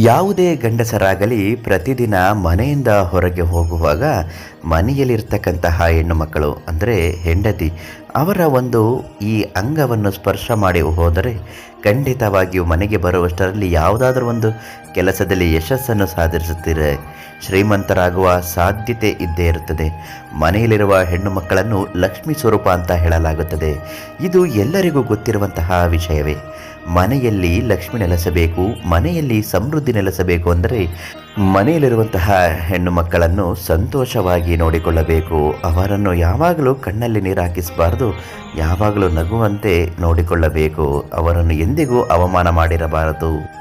ಯಾವುದೇ ಗಂಡಸರಾಗಲಿ ಪ್ರತಿದಿನ ಮನೆಯಿಂದ ಹೊರಗೆ ಹೋಗುವಾಗ ಮನೆಯಲ್ಲಿರ್ತಕ್ಕಂತಹ ಹೆಣ್ಣು ಮಕ್ಕಳು ಅಂದರೆ ಹೆಂಡತಿ ಅವರ ಒಂದು ಈ ಅಂಗವನ್ನು ಸ್ಪರ್ಶ ಮಾಡಿ ಹೋದರೆ ಖಂಡಿತವಾಗಿಯೂ ಮನೆಗೆ ಬರುವಷ್ಟರಲ್ಲಿ ಯಾವುದಾದ್ರೂ ಒಂದು ಕೆಲಸದಲ್ಲಿ ಯಶಸ್ಸನ್ನು ಸಾಧಿಸುತ್ತೀರಿ? ಶ್ರೀಮಂತರಾಗುವ ಸಾಧ್ಯತೆ ಇದ್ದೇ ಇರುತ್ತದೆ. ಮನೆಯಲ್ಲಿರುವ ಹೆಣ್ಣು ಮಕ್ಕಳನ್ನು ಲಕ್ಷ್ಮೀ ಸ್ವರೂಪ ಅಂತ ಹೇಳಲಾಗುತ್ತದೆ. ಇದು ಎಲ್ಲರಿಗೂ ಗೊತ್ತಿರುವಂತಹ ವಿಷಯವೇ. ಮನೆಯಲ್ಲಿ ಲಕ್ಷ್ಮಿ ನೆಲೆಸಬೇಕು, ಮನೆಯಲ್ಲಿ ಸಮೃದ್ಧಿ ನೆಲೆಸಬೇಕು ಅಂದರೆ ಮನೆಯಲ್ಲಿರುವಂತಹ ಹೆಣ್ಣು ಮಕ್ಕಳನ್ನು ಸಂತೋಷವಾಗಿ ನೋಡಿಕೊಳ್ಳಬೇಕು. ಅವರನ್ನು ಯಾವಾಗಲೂ ಕಣ್ಣಲ್ಲಿ ನೀರು ಹಾಕಿಸಬಾರ್ದು, ಯಾವಾಗಲೂ ನಗುವಂತೆ ನೋಡಿಕೊಳ್ಳಬೇಕು. ಅವರನ್ನು ಎಂದಿಗೂ ಅವಮಾನ ಮಾಡಿರಬಾರದು.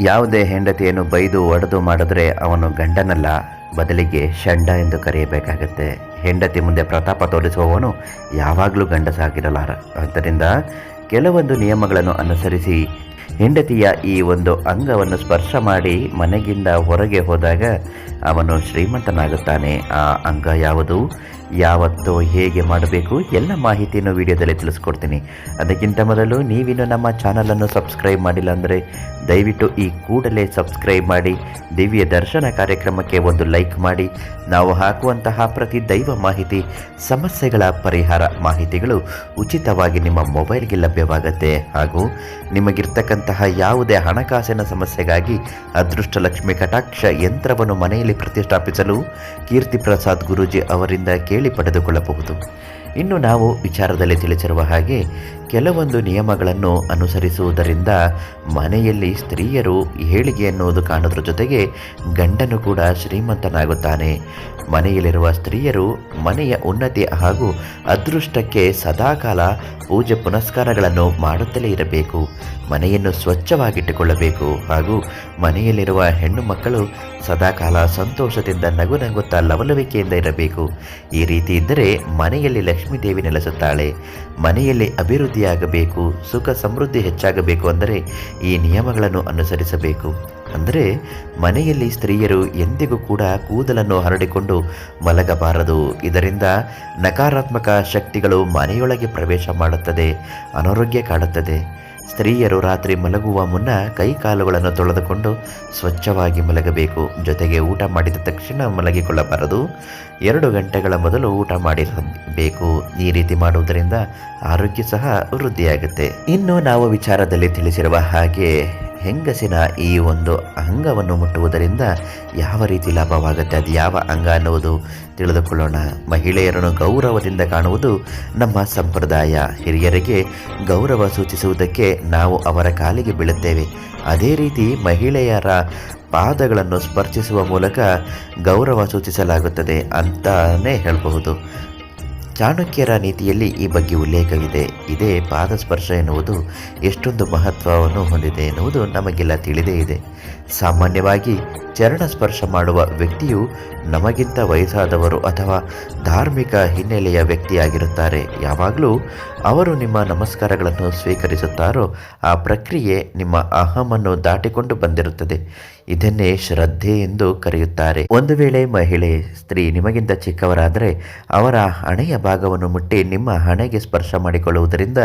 ಯಾವುದೇ ಹೆಂಡತಿಯನ್ನು ಬೈದು ಒಡೆದು ಮಾಡಿದ್ರೆ ಅವನು ಗಂಡನಲ್ಲ, ಬದಲಿಗೆ ಷಂಡ ಎಂದು ಕರೆಯಬೇಕಾಗತ್ತೆ. ಹೆಂಡತಿ ಮುಂದೆ ಪ್ರತಾಪ ತೋರಿಸುವವನು ಯಾವಾಗಲೂ ಗಂಡಸಾಗಿರಲಾರ. ಆದ್ದರಿಂದ ಕೆಲವೊಂದು ನಿಯಮಗಳನ್ನು ಅನುಸರಿಸಿ ಹೆಂಡತಿಯ ಈ ಒಂದು ಅಂಗವನ್ನು ಸ್ಪರ್ಶ ಮಾಡಿ ಮನೆಗಿಂದ ಹೊರಗೆ ಹೋದಾಗ ಅವನು ಶ್ರೀಮಂತನಾಗುತ್ತಾನೆ. ಆ ಅಂಗ ಯಾವುದು? ಯಾವತ್ತು ಹೇಗೆ ಮಾಡಬೇಕು ಎಲ್ಲ ಮಾಹಿತಿಯನ್ನು ವಿಡಿಯೋದಲ್ಲಿ ತಿಳಿಸ್ಕೊಡ್ತೀನಿ. ಅದಕ್ಕಿಂತ ಮೊದಲು ನೀವಿನ್ನು ನಮ್ಮ ಚಾನಲನ್ನು ಸಬ್ಸ್ಕ್ರೈಬ್ ಮಾಡಿಲ್ಲ ಅಂದರೆ ದಯವಿಟ್ಟು ಈ ಕೂಡಲೇ ಸಬ್ಸ್ಕ್ರೈಬ್ ಮಾಡಿ, ದಿವ್ಯ ದರ್ಶನ ಕಾರ್ಯಕ್ರಮಕ್ಕೆ ಒಂದು ಲೈಕ್ ಮಾಡಿ, ನಾವು ಹಾಕುವಂತಹ ಪ್ರತಿ ದೈವ ಮಾಹಿತಿ, ಸಮಸ್ಯೆಗಳ ಪರಿಹಾರ ಮಾಹಿತಿಗಳು ಉಚಿತವಾಗಿ ನಿಮ್ಮ ಮೊಬೈಲ್ಗೆ ಲಭ್ಯವಾಗುತ್ತೆ. ಹಾಗೂ ನಿಮಗಿರ್ತಕ್ಕಂತಹ ಯಾವುದೇ ಹಣಕಾಸಿನ ಸಮಸ್ಯೆಗಾಗಿ ಅದೃಷ್ಟ ಲಕ್ಷ್ಮಿ ಕಟಾಕ್ಷ ಯಂತ್ರವನ್ನು ಮನೆಯಲ್ಲಿ ಪ್ರತಿಷ್ಠಾಪಿಸಲು ಕೀರ್ತಿ ಪ್ರಸಾದ್ ಗುರೂಜಿ ಅವರಿಂದ ಕೇಳಿ ಪಡೆದುಕೊಳ್ಳಬಹುದು. ಇನ್ನು ನಾವು ವಿಚಾರದಲ್ಲಿ ತಿಳಿಸಿರುವ ಹಾಗೆ, ಕೆಲವೊಂದು ನಿಯಮಗಳನ್ನು ಅನುಸರಿಸುವುದರಿಂದ ಮನೆಯಲ್ಲಿ ಸ್ತ್ರೀಯರು ಏಳಿಗೆ ಎನ್ನುವುದು ಕಾಣೋದ್ರ ಜೊತೆಗೆ ಗಂಡನು ಕೂಡ ಶ್ರೀಮಂತನಾಗುತ್ತಾನೆ. ಮನೆಯಲ್ಲಿರುವ ಸ್ತ್ರೀಯರು ಮನೆಯ ಉನ್ನತಿ ಹಾಗೂ ಅದೃಷ್ಟಕ್ಕೆ ಸದಾಕಾಲ ಪೂಜೆ ಪುನಸ್ಕಾರಗಳನ್ನು ಮಾಡುತ್ತಲೇ ಇರಬೇಕು. ಮನೆಯನ್ನು ಸ್ವಚ್ಛವಾಗಿಟ್ಟುಕೊಳ್ಳಬೇಕು ಹಾಗೂ ಮನೆಯಲ್ಲಿರುವ ಹೆಣ್ಣು ಮಕ್ಕಳು ಸದಾಕಾಲ ಸಂತೋಷದಿಂದ ನಗು ನಗುತ್ತಾ ಲವಲವಿಕೆಯಿಂದ ಇರಬೇಕು. ಈ ರೀತಿ ಇದ್ದರೆ ಮನೆಯಲ್ಲಿ ಲಕ್ಷ್ಮೀದೇವಿ ನೆಲೆಸುತ್ತಾಳೆ. ಮನೆಯಲ್ಲಿ ಅಭಿವೃದ್ಧಿಯಾಗಬೇಕು, ಸುಖ ಸಮೃದ್ಧಿ ಹೆಚ್ಚಾಗಬೇಕು ಅಂದರೆ ಈ ನಿಯಮಗಳನ್ನು ಅನುಸರಿಸಬೇಕು. ಅಂದರೆ ಮನೆಯಲ್ಲಿ ಸ್ತ್ರೀಯರು ಎಂದಿಗೂ ಕೂಡ ಕೂದಲನ್ನು ಹರಡಿಕೊಂಡು ಮಲಗಬಾರದು. ಇದರಿಂದ ನಕಾರಾತ್ಮಕ ಶಕ್ತಿಗಳು ಮನೆಯೊಳಗೆ ಪ್ರವೇಶ ಮಾಡುತ್ತದೆ, ಅನಾರೋಗ್ಯ ಕಾಡುತ್ತದೆ. ಸ್ತ್ರೀಯರು ರಾತ್ರಿ ಮಲಗುವ ಮುನ್ನ ಕೈ ಕಾಲುಗಳನ್ನು ತೊಳೆದುಕೊಂಡು ಸ್ವಚ್ಛವಾಗಿ ಮಲಗಬೇಕು. ಜೊತೆಗೆ ಊಟ ಮಾಡಿದ ತಕ್ಷಣ ಮಲಗಿಕೊಳ್ಳಬಾರದು. ಎರಡು ಗಂಟೆಗಳ ಮೊದಲು ಊಟ ಮಾಡಿರಬೇಕು. ಈ ರೀತಿ ಮಾಡುವುದರಿಂದ ಆರೋಗ್ಯ ಸಹ ವೃದ್ಧಿಯಾಗುತ್ತೆ. ಇನ್ನು ನಾವು ವಿಚಾರದಲ್ಲಿ ತಿಳಿಸಿರುವ ಹಾಗೆ ಹೆಂಗಸಿನ ಈ ಒಂದು ಅಂಗವನ್ನು ಮುಟ್ಟುವುದರಿಂದ ಯಾವ ರೀತಿ ಲಾಭವಾಗುತ್ತೆ ಅದು ಯಾವ ಅಂಗ ಅನ್ನುವುದು ತಿಳಿದುಕೊಳ್ಳೋಣ. ಮಹಿಳೆಯರನ್ನು ಗೌರವದಿಂದ ಕಾಣುವುದು ನಮ್ಮ ಸಂಪ್ರದಾಯ. ಹಿರಿಯರಿಗೆ ಗೌರವ ಸೂಚಿಸುವುದಕ್ಕೆ ನಾವು ಅವರ ಕಾಲಿಗೆ ಬೀಳುತ್ತೇವೆ. ಅದೇ ರೀತಿ ಮಹಿಳೆಯರ ಪಾದಗಳನ್ನು ಸ್ಪರ್ಶಿಸುವ ಮೂಲಕ ಗೌರವ ಸೂಚಿಸಲಾಗುತ್ತದೆ ಅಂತಾನೇ ಹೇಳಬಹುದು. ಚಾಣಕ್ಯರ ನೀತಿಯಲ್ಲಿ ಈ ಬಗ್ಗೆ ಉಲ್ಲೇಖವಿದೆ ಇದೇ ಪಾದಸ್ಪರ್ಶ ಎನ್ನುವುದು ಎಷ್ಟೊಂದು ಮಹತ್ವವನ್ನು ಹೊಂದಿದೆ ಎನ್ನುವುದು ನಮಗೆಲ್ಲ ತಿಳಿದೇ ಇದೆ. ಸಾಮಾನ್ಯವಾಗಿ ಚರಣ ಸ್ಪರ್ಶ ಮಾಡುವ ವ್ಯಕ್ತಿಯು ನಮಗಿಂತ ವಯಸ್ಸಾದವರು ಅಥವಾ ಧಾರ್ಮಿಕ ಹಿನ್ನೆಲೆಯ ವ್ಯಕ್ತಿಯಾಗಿರುತ್ತಾರೆ. ಯಾವಾಗಲೂ ಅವರು ನಿಮ್ಮ ನಮಸ್ಕಾರಗಳನ್ನು ಸ್ವೀಕರಿಸುತ್ತಾರೋ, ಆ ಪ್ರಕ್ರಿಯೆ ನಿಮ್ಮ ಅಹಮನ್ನು ದಾಟಿಕೊಂಡು ಬಂದಿರುತ್ತದೆ. ಇದನ್ನೇ ಶ್ರದ್ಧೆ ಎಂದು ಕರೆಯುತ್ತಾರೆ. ಒಂದು ವೇಳೆ ಮಹಿಳೆ, ಸ್ತ್ರೀ ನಿಮಗಿಂತ ಚಿಕ್ಕವರಾದರೆ ಅವರ ಹಣೆಯ ಭಾಗವನ್ನು ಮುಟ್ಟಿ ನಿಮ್ಮ ಹಣೆಗೆ ಸ್ಪರ್ಶ ಮಾಡಿಕೊಳ್ಳುವುದರಿಂದ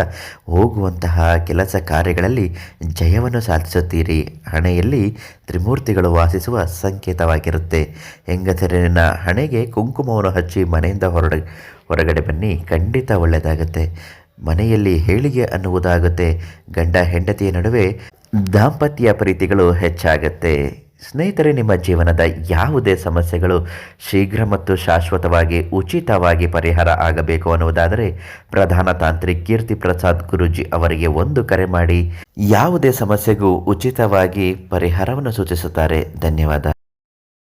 ಹೋಗುವಂತಹ ಕೆಲಸ ಕಾರ್ಯಗಳಲ್ಲಿ ಜಯವನ್ನು ಸಾಧಿಸುತ್ತೀರಿ. ಹಣೆಯಲ್ಲಿ ತ್ರಿಮೂರ್ತಿಗಳು ವಾಸಿಸುವ ಸಂಕೇತವಾಗಿರುತ್ತೆ. ಹೆಂಗಸರಿನ ಹಣೆಗೆ ಕುಂಕುಮವನ್ನು ಹಚ್ಚಿ ಮನೆಯಿಂದ ಹೊರಡ, ಹೊರಗಡೆ ಬನ್ನಿ. ಖಂಡಿತ ಒಳ್ಳೆಯದಾಗುತ್ತೆ. ಮನೆಯಲ್ಲಿ ಹೇಳಿಗೆ ಅನ್ನುವುದಾಗುತ್ತೆ. ಗಂಡ ಹೆಂಡತಿಯ ನಡುವೆ ದಾಂಪತ್ಯ ಪ್ರೀತಿಗಳು ಹೆಚ್ಚಾಗುತ್ತೆ. ಸ್ನೇಹಿತರೆ, ನಿಮ್ಮ ಜೀವನದ ಯಾವುದೇ ಸಮಸ್ಯೆಗಳು ಶೀಘ್ರ ಮತ್ತು ಶಾಶ್ವತವಾಗಿ, ಉಚಿತವಾಗಿ ಪರಿಹಾರ ಆಗಬೇಕು ಅನ್ನುವುದಾದರೆ, ಪ್ರಧಾನ ತಾಂತ್ರಿಕ್ ಕೀರ್ತಿ ಪ್ರಸಾದ್ ಗುರುಜಿ ಅವರಿಗೆ ಒಂದು ಕರೆ ಮಾಡಿ, ಯಾವುದೇ ಸಮಸ್ಯೆಗೂ ಉಚಿತವಾಗಿ ಪರಿಹಾರವನ್ನು ಸೂಚಿಸುತ್ತಾರೆ. ಧನ್ಯವಾದ.